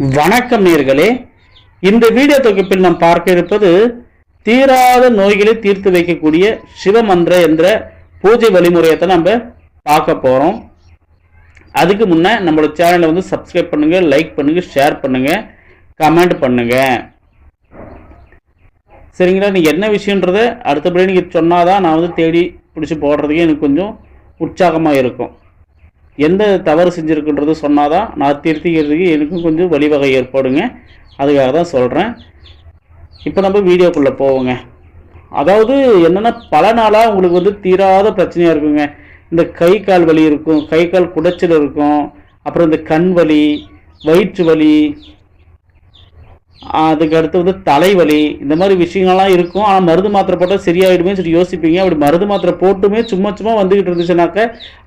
வணக்கம் நேர்களே. இந்த வீடியோ தொகுப்பில் நாம் பார்க்க இருப்பது தீராத நோய்களை தீர்த்து வைக்கக்கூடிய சிவமந்திர என்ற பூஜை வழிமுறையை தான் நம்ம பார்க்க போகிறோம் அதுக்கு முன்னே நம்மளோட சேனலை வந்து சப்ஸ்கிரைப் பண்ணுங்க லைக் பண்ணுங்க ஷேர் பண்ணுங்க கமெண்ட் பண்ணுங்க. சரிங்களா? நீங்கள் என்ன விஷயன்றத அடுத்தபடி நீங்கள் சொன்னாதான் நான் வந்து தேடி பிடிச்சி போடுறதுக்கே எனக்கு கொஞ்சம் உற்சாகமாக இருக்கும். எந்த தவறு செஞ்சுருக்குன்றது சொன்னால் தான் நான் திருத்திக்கிறதுக்கு எனக்கும் கொஞ்சம் வழிவகை ஏற்படுங்க. அதுக்காக தான் சொல்கிறேன் இப்போ நம்ம வீடியோக்குள்ளே போவோங்க. அதாவது என்னென்னா பல நாளாக உங்களுக்கு வந்து தீராத பிரச்சனையாக இருக்குங்க. இந்த கை கால் வலி இருக்கும் கை கால் குடைச்சல் இருக்கும் அப்புறம் இந்த கண் வலி வயிற்று வலி அதுக்கு அடுத்து வந்து தலைவலி இந்த மாதிரி விஷயங்கள்லாம் இருக்கும். ஆனால் மருந்து மாத்திரை போட்டால் சரியாயிடுமே சொல்லி யோசிப்பீங்க. அப்படி மருந்து மாத்திரை போட்டுமே சும்மா சும்மா வந்துக்கிட்டு இருந்துச்சுனாக்க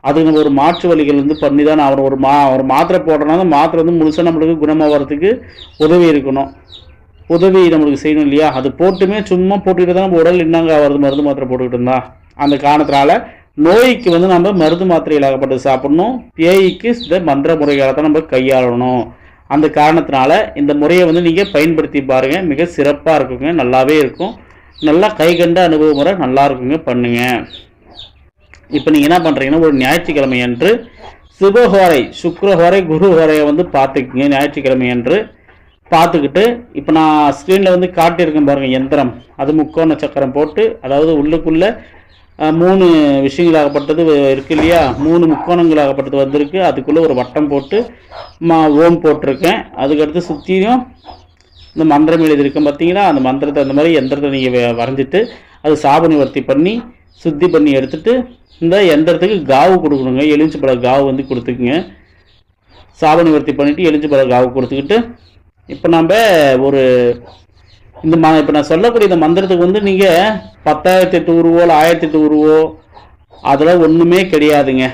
அதுக்கு நம்ம ஒரு மாற்று வழிகள் வந்து பண்ணி தான் அவர் ஒரு மா ஒரு மாத்திரை போட்டோம்னா அந்த மாத்திரை வந்து முழுசாக நம்மளுக்கு குணமாகறதுக்கு உதவி இருக்கணும். உதவி நம்மளுக்கு செய்யணும் இல்லையா? அது போட்டுமே சும்மா போட்டுக்கிட்டு தான் நம்ம உடல் என்னங்க வருது மருந்து மாத்திரை போட்டுக்கிட்டு இருந்தா? அந்த காரணத்தினால நோய்க்கு வந்து நம்ம மருந்து மாத்திரை ஆகப்பட்டு சாப்பிடணும். பேய்க்கு இந்த மந்திர முறைகளை தான் நம்ம கையாளணும். அந்த காரணத்தினால இந்த முறையை வந்து நீங்கள் பயன்படுத்தி பாருங்கள் மிக சிறப்பாக இருக்குங்க. நல்லாவே இருக்கும். நல்லா கை கண்ட அனுபவ முறை நல்லா இருக்குங்க. பண்ணுங்க. இப்போ நீங்கள் என்ன பண்ணுறீங்கன்னா ஒரு ஞாயிற்றுக்கிழமை அன்று சுபஹோரை சுக்ரஹோரை குருஹோரையை வந்து பார்த்துக்குங்க. ஞாயிற்றுக்கிழமை அன்று பார்த்துக்கிட்டு இப்போ நான் ஸ்க்ரீனில் வந்து காட்டியிருக்கேன் பாருங்கள் எந்திரம். அது முக்கோண சக்கரம் போட்டு அதாவது உள்ளுக்குள்ளே மூணு விஷயங்களாகப்பட்டது வ- இருக்கு இல்லையா? மூணு முக்கோணங்களாகப்பட்டது வந்திருக்கு. அதுக்குள்ளே ஒரு வட்டம் போட்டு மா ஓம் போட்டிருக்கேன். அதுக்கடுத்து சுற்றியும் இந்த மந்திரம் எழுதியிருக்கேன் பார்த்தீங்கன்னா அந்த மந்திரத்தை அந்த மாதிரி எந்திரத்தை நீங்கள் வரைஞ்சிட்டு அது சாப நிவர்த்தி பண்ணி சுத்தி பண்ணி எடுத்துட்டு இந்த எந்திரத்துக்கு காவு கொடுக்கணுங்க. எலுமிச்சப்பழ காவு வந்து கொடுத்துக்குங்க. சாப நிவர்த்தி பண்ணிவிட்டு எலுமிச்சப்பழ காவு கொடுத்துக்கிட்டு இப்போ நம்ம ஒரு இந்த ம இப்போ நான் சொல்லக்கூடிய இந்த மந்திரத்துக்கு வந்து நீங்கள் பத்தாயிரத்தி எட்டு உருவோ இல்லை ஆயிரத்தி எட்டு உருவோ அதெல்லாம் ஒன்றுமே கிடையாதுங்க.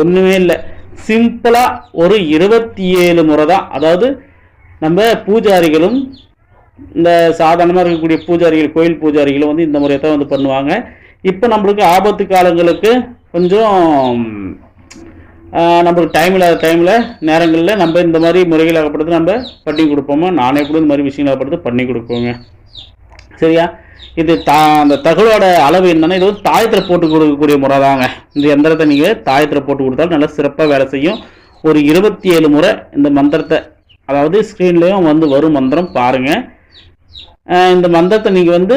ஒன்றுமே இல்லை. சிம்பிளாக ஒரு இருபத்தி ஏழு முறை தான் அதாவது நம்ம பூஜாரிகளும் இந்த சாதாரணமாக இருக்கக்கூடிய பூஜாரிகள் கோயில் பூஜாரிகளும் வந்து இந்த முறையை தான் வந்து பண்ணுவாங்க. இப்போ நம்மளுக்கு ஆபத்து காலங்களுக்கு கொஞ்சம் நம்மளுக்கு டைம் இல்லாத டைமில் நேரங்களில் நம்ம இந்த மாதிரி முறைகள் ஆகப்படுறது நம்ம பண்ணி கொடுப்போமோ? நானே கூட இந்த மாதிரி விஷயங்கள் ஆகப்படுறது பண்ணி கொடுப்போங்க. சரியா? இது தா அந்த தகவலோட அளவு என்னன்னா இது வந்து தாயத்தில் போட்டு கொடுக்கக்கூடிய முறை தாங்க. இந்த எந்திரத்தை நீங்கள் தாயத்தில் போட்டு கொடுத்தாலும் நல்லா சிறப்பாக வேலை செய்யும். ஒரு இருபத்தி ஏழு முறை இந்த மந்திரத்தை அதாவது ஸ்க்ரீன்லேயும் வந்து வரும் மந்திரம் பாருங்கள் இந்த மந்திரத்தை நீங்கள் வந்து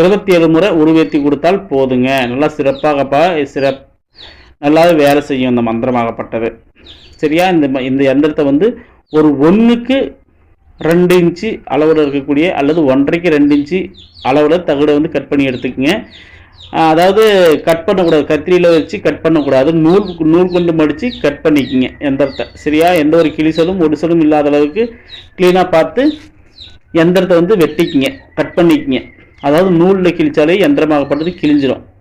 இருபத்தி ஏழு முறை உருவேற்றி கொடுத்தால் போதுங்க. நல்லா சிறப்பாகப்பா சிறப் நல்லாவே வேலை செய்யும் இந்த மந்திரமாகப்பட்டது. சரியா? இந்த ம- இந்த எந்திரத்தை வந்து ஒரு ஒன்றுக்கு ரெண்டு இன்ச்சு அளவில் இருக்கக்கூடிய அல்லது ஒன்றரைக்கு ரெண்டு இன்ச்சு அளவில் தகடை வந்து கட் பண்ணி எடுத்துக்கோங்க. அதாவது கட் பண்ணக்கூடாது. கத்திரியில் வச்சு கட் பண்ணக்கூடாது. நூல் நூல் கொண்டு மடித்து கட் பண்ணிக்கிங்க எந்திரத்தை சரியா? எந்த ஒரு கிழிசலும் ஒடிசலும் இல்லாத அளவுக்கு க்ளீனாக பார்த்து எந்திரத்தை வந்து வெட்டிக்கிங்க. கட் பண்ணிக்கிங்க. அதாவது நூலில் கிழிச்சாலே எந்திரமாகப்பட்டது கிழிஞ்சிடும்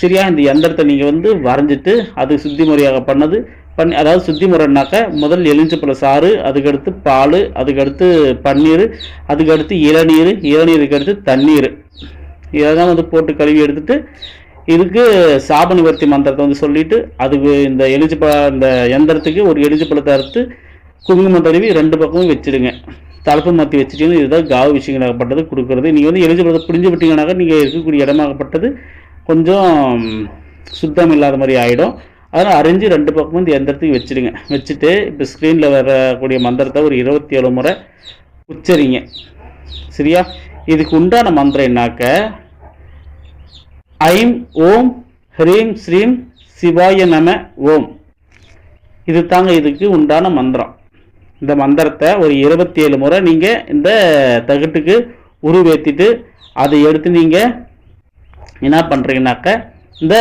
சரியா இந்த எந்திரத்தை நீங்கள் வந்து வரைஞ்சிட்டு அது சுத்தி முறையாக பண்ணது பண்ணி அதாவது சுத்தி முறைனாக்க முதல் எலுமிச்சப்பழ சாறு அதுக்கடுத்து பால் அதுக்கடுத்து பன்னீர் அதுக்கடுத்து இளநீர் இளநீருக்கு அடுத்து தண்ணீர். இதெல்லாம் வந்து போட்டு கழுவி எடுத்துட்டு இதுக்கு சாப நிவர்த்தி மந்திரத்தை வந்து சொல்லிட்டு அதுக்கு இந்த எலிஜிப்பழ இந்த எந்திரத்துக்கு ஒரு எலிஜிப்பழத்தை அறுத்து குங்குமம் தருவி ரெண்டு பக்கமும் வச்சிடுங்க. தலைப்பு மாற்றி வச்சுட்டீங்கன்னா இதுதான் காவு விஷயங்களாகப்பட்டது கொடுக்குறது. நீங்கள் வந்து எலிஜிப்பழத்தை புரிஞ்சு விட்டீங்கன்னாக்கா நீங்கள் இருக்கக்கூடிய இடமாகப்பட்டது. கொஞ்சம் சுத்தம் இல்லாத மாதிரி ஆகிடும் அதனால் அரிஞ்சு ரெண்டு பக்கமும் இந்த எந்திரத்துக்கு வச்சுடுங்க. வச்சுட்டு இப்போ ஸ்க்ரீனில் வரக்கூடிய மந்திரத்தை ஒரு இருபத்தி ஏழு முறை உச்சரிங்க. சரியா? இதுக்கு உண்டான மந்திரம் என்னாக்க? ஐம் ஓம் ஹ்ரீம் ஸ்ரீம் சிவாய நம ஓம். இது தாங்க இதுக்கு உண்டான மந்திரம். இந்த மந்திரத்தை ஒரு இருபத்தி ஏழு முறை நீங்கள் இந்த தகட்டுக்கு உருவேற்றிட்டு அதை எடுத்து நீங்கள் என்ன பண்ணுறீங்கனாக்க இந்த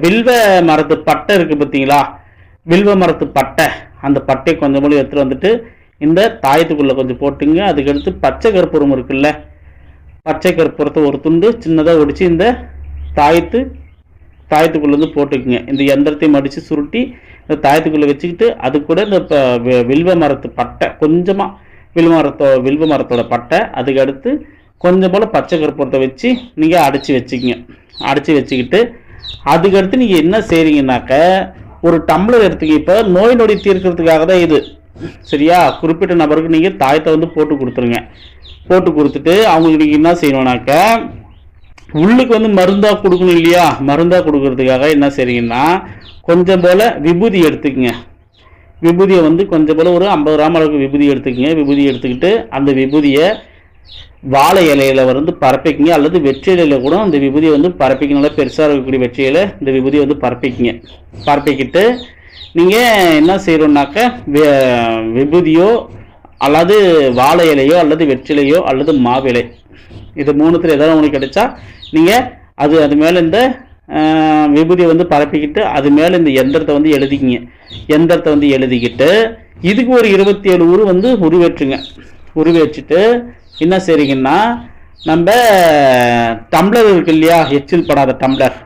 வில்வ மரத்து பட்டை இருக்குது பார்த்தீங்களா? வில்வ மரத்து பட்டை. அந்த பட்டை கொஞ்சம் போல எடுத்துகிட்டு வந்துட்டு இந்த தாயத்துக்குள்ளே கொஞ்சம் போட்டுங்க. அதுக்கடுத்து பச்சை கற்பூரம் இருக்குல்ல பச்சை கற்பூரத்தை ஒரு துண்டு சின்னதாக ஒடிச்சு இந்த தாயத்து தாயத்துக்குள்ளே வந்து போட்டுக்குங்க. இந்த எந்திரத்தையும் அடித்து சுருட்டி இந்த தாயத்துக்குள்ளே வச்சுக்கிட்டு அது கூட இந்த ப- வில்வ மரத்து பட்டை. கொஞ்சமாக வில்வ மரத்தோ வில்வ மரத்தோட பட்டை. அதுக்கடுத்து கொஞ்சம் போல் பச்சை கற்பூரத்தை வச்சு நீங்கள் அடைச்சி வச்சுக்கிங்க. அடைச்சி வச்சுக்கிட்டு அதுக்கடுத்து நீங்கள் என்ன செய்கிறீங்கனாக்க ஒரு டம்ளர் எடுத்துக்க இப்போ நோய் நொடி தீர்க்கிறதுக்காக தான் இது. சரியா? குறிப்பிட்ட நபருக்கு நீங்கள் தாயத்தை வந்து போட்டு கொடுத்துருங்க. போட்டு கொடுத்துட்டு அவங்களுக்கு நீங்கள் என்ன செய்யணும்னாக்க உள்ளுக்கு வந்து மருந்தாக கொடுக்கணும் இல்லையா? மருந்தாக கொடுக்கறதுக்காக என்ன செய்றீங்கன்னா கொஞ்சம் போல் விபூதி எடுத்துக்கங்க. விபூதியை வந்து கொஞ்சம் போல் ஒரு ஐம்பது கிராம் அளவுக்கு விபூதி எடுத்துக்கங்க. விபூதி எடுத்துக்கிட்டு அந்த விபூதியை வாழை இலையில வந்து பரப்பிக்கிங்க அல்லது வெற்றி இலையில கூட அந்த விபூதியை வந்து பரப்பிக்க நல்லா பெருசாக இருக்கக்கூடிய வெற்றியில இந்த விபூதியை வந்து பரப்பிக்கிங்க. பரப்பிக்கிட்டு நீங்கள் என்ன செய்யணும்னாக்க விபூதியோ அல்லது வாழை இலையோ அல்லது வெற்றிலையோ அல்லது மாவிலை இது மூணுத்தில் ஏதாவது உங்களுக்கு கிடைச்சா நீங்கள் அது அது மேலே இந்த விபூதியை வந்து பரப்பிக்கிட்டு அது மேலே இந்த எந்திரத்தை வந்து எழுதிக்கிங்க. எந்திரத்தை வந்து எழுதிக்கிட்டு இதுக்கு ஒரு இருபத்தி ஏழு உரு வந்து உருவேற்றுங்க. உருவேற்றிட்டு என்ன செய்றீங்கன்னா நம்ம டம்ளர் இருக்கு இல்லையா? எச்சில் படாத டம்ளர்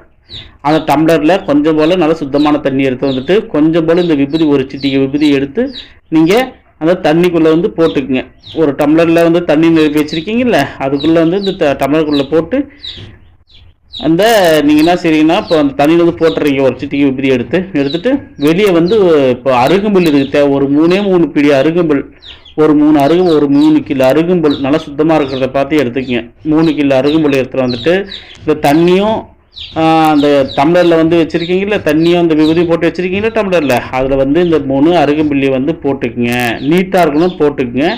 அந்த டம்ளரில் கொஞ்சம் போல் நல்ல சுத்தமான தண்ணி எடுத்து வந்துட்டு கொஞ்சம் போல் இந்த விபூதி ஒரு சிட்டிக்கு விபூதி எடுத்து நீங்கள் அந்த தண்ணிக்குள்ளே வந்து போட்டுக்குங்க. ஒரு டம்ளரில் வந்து தண்ணி நிரப்பி வச்சுருக்கீங்கல்ல அதுக்குள்ளே வந்து இந்த டம்ளருக்குள்ளே போட்டு அந்த நீங்கள் என்ன செய்றீங்கன்னா இப்போ அந்த தண்ணியில் வந்து போட்டுறீங்க ஒரு சிட்டிக்கு விபதி எடுத்து எடுத்துட்டு வெளியே வந்து இப்போ அருகம்புல் இருக்குது தேவை ஒரு மூணே மூணு பிடி அருகம்புல். ஒரு மூணு அருகும் ஒரு மூணு கிலோ அருகும்புல் நல்லா சுத்தமாக இருக்கிறத பார்த்து எடுத்துக்கங்க. மூணு கிலோ அருகும்புல் எடுத்துகிட்டு வந்துட்டு இந்த தண்ணியும் அந்த டம்ளரில் வந்து வச்சுருக்கீங்களா தண்ணியும் அந்த விபூதி போட்டு வச்சுருக்கீங்களா டம்ளரில் அதில் வந்து இந்த மூணு அருகம்புல்லியை வந்து போட்டுக்குங்க. நீட்டாக இருக்கணும் போட்டுக்குங்க.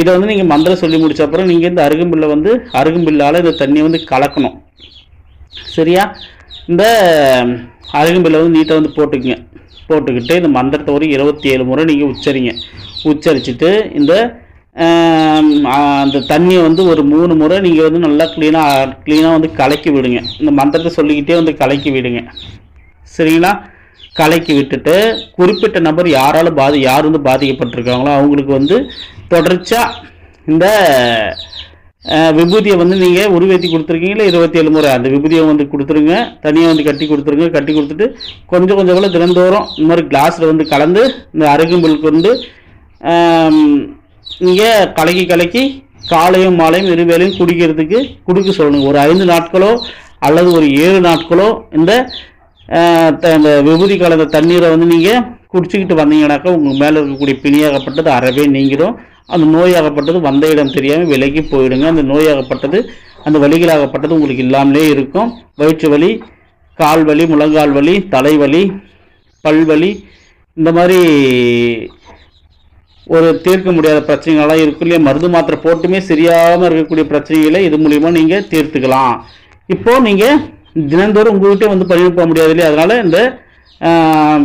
இதை வந்து நீங்கள் மந்திரம் சொல்லி முடிச்ச அப்புறம் நீங்கள் இந்த அருகம்புல்லை வந்து அருகம்புல்லால் இந்த தண்ணியை வந்து கலக்கணும். சரியா? இந்த அருகம்பில்லை வந்து நீட்டாக வந்து போட்டுக்குங்க. போட்டுக்கிட்டு இந்த மந்திரத்தை ஒரு இருபத்தி ஏழு முறை நீங்கள் உச்சரிங்க. உச்சரிச்சுட்டு இந்த அந்த தண்ணியை வந்து ஒரு மூணு முறை நீங்கள் வந்து நல்லா க்ளீனாக க்ளீனாக வந்து கலக்கி விடுங்க. இந்த மந்திரத்தை சொல்லிக்கிட்டே வந்து கலக்கி விடுங்க. சரிங்களா? கலக்கி விட்டுட்டு குறிப்பிட்ட நபர் யாரால் பாதி யார் வந்து பாதிக்கப்பட்டிருக்காங்களோ அவங்களுக்கு வந்து தொடர்ச்சியாக இந்த விபூதியை வந்து நீங்கள் உருவேற்றி கொடுத்துருக்கீங்களா? இருபத்தி ஏழு முறை. அந்த விபூதியை வந்து கொடுத்துருங்க. தனியாக வந்து கட்டி கொடுத்துருங்க. கட்டி கொடுத்துட்டு கொஞ்சம் கொஞ்சம் கூட தினந்தோறும் இந்த மாதிரி கிளாஸில் வந்து கலந்து இந்த அருகம்புலுக்கு வந்து நீங்கள் கலக்கி கலக்கி காலையும் மாலையும் இருவேலையும் குடிக்கிறதுக்கு குடிக்க சொல்லணும். ஒரு ஐந்து நாட்களோ அல்லது ஒரு ஏழு நாட்களோ இந்த த- இந்த விபூதி கலந்த தண்ணீரை வந்து நீங்கள் குடிச்சிக்கிட்டு வந்தீங்கன்னாக்கா உங்கள் மேலே இருக்கக்கூடிய பிணியாகப்பட்டது அறவே நீங்கிடும். அந்த நோயாகப்பட்டது வந்த இடம் தெரியாமல் விலகி போயிடுங்க. அந்த நோயாகப்பட்டது அந்த வலிகளாகப்பட்டது உங்களுக்கு இல்லாமலே இருக்கும். வயிற்று வலி கால் வலி முழங்கால் வலி தலைவலி பல்வலி இந்த மாதிரி ஒரு தீர்க்க முடியாத பிரச்சனைகளெல்லாம் இருக்கும் இல்லையா? மருந்து மாத்திரை போட்டுமே சரியாமல் இருக்கக்கூடிய பிரச்சனைகளை இது மூலிமா நீங்கள் தீர்த்துக்கலாம். இப்போது நீங்கள் தினந்தோறும் உங்கள்கிட்ட வந்து பதிவு போக முடியாது இல்லையா? அதனால் இந்த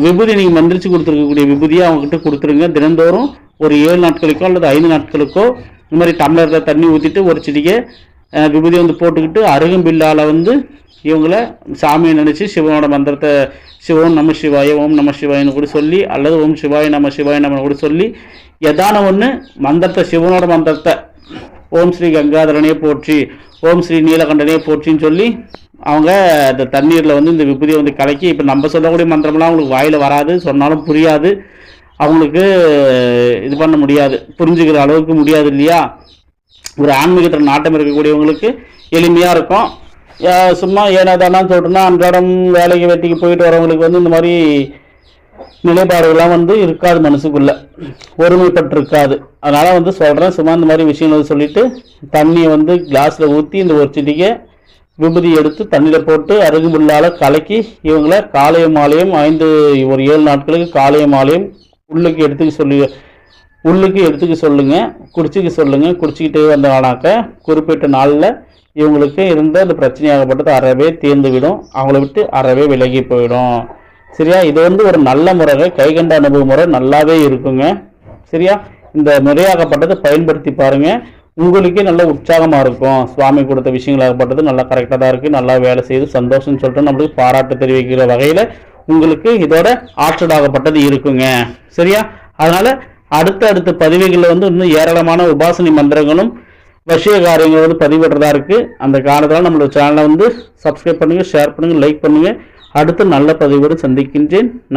விபூதி நீங்கள் மந்திரிச்சு கொடுத்துருக்கக்கூடிய விபூதியை அவங்ககிட்ட கொடுத்துருங்க. தினந்தோறும் ஒரு ஏழு நாட்களுக்கோ அல்லது ஐந்து நாட்களுக்கோ இந்த மாதிரி டம்ளரில் தண்ணி ஊற்றிட்டு ஒரு செடியை விபூதி வந்து போட்டுக்கிட்டு அருகம்பில்லால் வந்து இவங்கள சாமியை நினச்சி சிவனோட மந்திரத்தை சிவம் நம சிவாய ஓம் நம சிவாயின்னு கூட சொல்லி அல்லது ஓம் சிவாய நம சிவாய நம கூட சொல்லி எதான ஒன்று மந்திரத்தை சிவனோட மந்திரத்தை ஓம் ஸ்ரீ கங்காதரனே போற்றி ஓம் ஸ்ரீ நீலகண்டனே போற்றின்னு சொல்லி அவங்க அந்த தண்ணீரில் வந்து இந்த விபூதியை வந்து கலக்கி இப்போ நம்ம சொல்லக்கூடிய மந்திரம்லாம் அவங்களுக்கு வாயில் வராது சொன்னாலும் புரியாது. அவங்களுக்கு இது பண்ண முடியாது. புரிஞ்சுக்கிற அளவுக்கு முடியாது இல்லையா? ஒரு ஆன்மீகத்தில் நாட்டம் இருக்கக்கூடியவங்களுக்கு எளிமையாக இருக்கும். சும்மா ஏனாதானா சொல்லிட்டுனா அன்றாடம் வேலைக்கு வெட்டிக்கு போயிட்டு வரவங்களுக்கு வந்து இந்த மாதிரி நிலைப்பாடுகள்லாம் வந்து இருக்காது மனசுக்குள்ள. ஒருமைப்பட்டு இருக்காது அதனால் வந்து சொல்கிறேன் சும்மா இந்த மாதிரி விஷயங்கள் சொல்லிட்டு தண்ணியை வந்து கிளாஸில் ஊற்றி இந்த ஒரு சிட்டிகை விபதி எடுத்து தண்ணியில் போட்டு அருகுமுள்ளால் கலக்கி இவங்கள காலையும் மாலையும் ஐந்து ஒரு ஏழு நாட்களுக்கு காலையும் மாலையும் உள்ளுக்கு எடுத்துக்க சொல்லி உள்ளுக்கு எடுத்துக்க சொல்லுங்க குடிச்சிக்க சொல்லுங்க. குடிச்சிக்கிட்டே வந்தாங்கனாக்க குறிப்பிட்ட நாளில் இவங்களுக்கு இருந்த அந்த பிரச்சனையாகப்பட்டது அறவே தீர்ந்துவிடும். அவங்கள விட்டு அறவே விலகி போயிடும். சரியா? இது வந்து ஒரு நல்ல முறை கைகண்ட அனுபவ முறை நல்லாவே இருக்குங்க. சரியா? இந்த முறையாகப்பட்டதை பயன்படுத்தி பாருங்க. உங்களுக்கே நல்ல உற்சாகமாக இருக்கும். சுவாமி கொடுத்த விஷயங்களாகப்பட்டது நல்லா கரெக்டாக தான் இருக்குது நல்லா வேலை செய்து சந்தோஷம்னு சொல்லிட்டு நம்மளுக்கு பாராட்டு தெரிவிக்கிற வகையில் உங்களுக்கு இதோட ஆற்றலாகப்பட்டது இருக்குங்க. சரியா? அதனால அடுத்த அடுத்த பதிவுகளில் வந்து இன்னும் ஏராளமான உபாசனை மந்திரங்களும் வசிய காரியங்கள் வந்து பதிவிடுறதா இருக்கு. அந்த காரணத்தில் நம்மளோட சேனலை வந்து சப்ஸ்கிரைப் பண்ணுங்க ஷேர் பண்ணுங்க லைக் பண்ணுங்க. அடுத்து நல்ல பதிவோடு சந்திக்கின்றேன்.